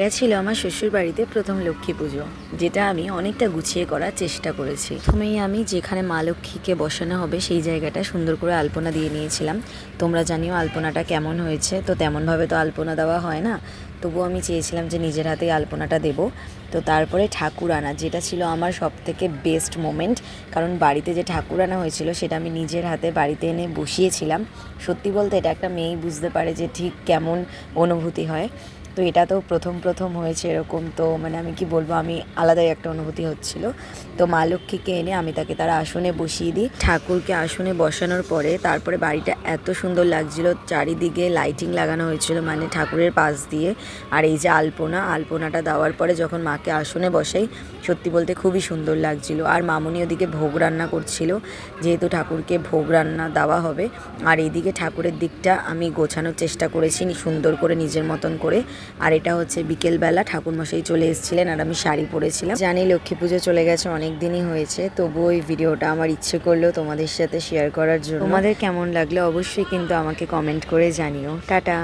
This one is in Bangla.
এটা ছিল আমার শ্বশুর বাড়িতে প্রথম লক্ষ্মী পুজো, যেটা আমি অনেকটা গুছিয়ে করার চেষ্টা করেছি। প্রথমেই আমি যেখানে মা লক্ষ্মীকে বসানো হবে, সেই জায়গাটা সুন্দর করে আলপনা দিয়ে নিয়েছিলাম। তোমরা জানিও আলপনাটা কেমন হয়েছে, তো তেমনভাবে তো আলপনা দেওয়া হয় না। তবুও আমি চেয়েছিলাম যে নিজের হাতেই আলপনাটা দেবো। তো তারপরে ঠাকুর আনা, যেটা ছিল আমার সব থেকে বেস্ট মোমেন্ট কারণ বাড়িতে যে ঠাকুর আনা হয়েছিল, সেটা আমি নিজের হাতে বাড়িতে এনে বসিয়েছিলাম। সত্যি বলতে এটা একটা মেয়েই বুঝতে পারে যে ঠিক কেমন অনুভূতি হয়। তো এটা তো প্রথম প্রথম হয়েছে এরকম। তো মানে আমি কি বলব, আমি আলাদাই একটা অনুভূতি হচ্ছিল। তো মা লক্ষ্মীকে এনে আমি তাকে তার আসনে বসিয়ে দিই। ঠাকুরকে আসনে বসানোর পরে তারপরে বাড়িটা এত সুন্দর লাগছিল, চারিদিকে লাইটিং লাগানো হয়েছিল মানে ঠাকুরের পাশ দিয়ে। আর এই যে আলপনা, আলপনাটা দেওয়ার পরে যখন মাকে আসনে বসাই, সত্যি বলতে খুবই সুন্দর লাগছিল। আর মামুনি ওদিকে ভোগ রান্না করছিল, যেহেতু ঠাকুরকে ভোগ রান্না দেওয়া হবে। আর এইদিকে ঠাকুরের দিকটা আমি গোছানোর চেষ্টা করেছি, সুন্দর করে নিজের মতন করে। আর এটা হচ্ছে বিকেলবেলা, ঠাকুরমশাই চলে এসেছিলেন আর আমি শাড়ি পরেছিলাম। জানি লক্ষ্মী পুজো চলে গেছে অনেক দিনই হয়েছে, তবুও ওই ভিডিওটা আমার ইচ্ছে করল তোমাদের সাথে শেয়ার করার জন্য। তোমাদের কেমন লাগল অবশ্যই কিন্তু আমাকে কমেন্ট করে জানিও। টাটা!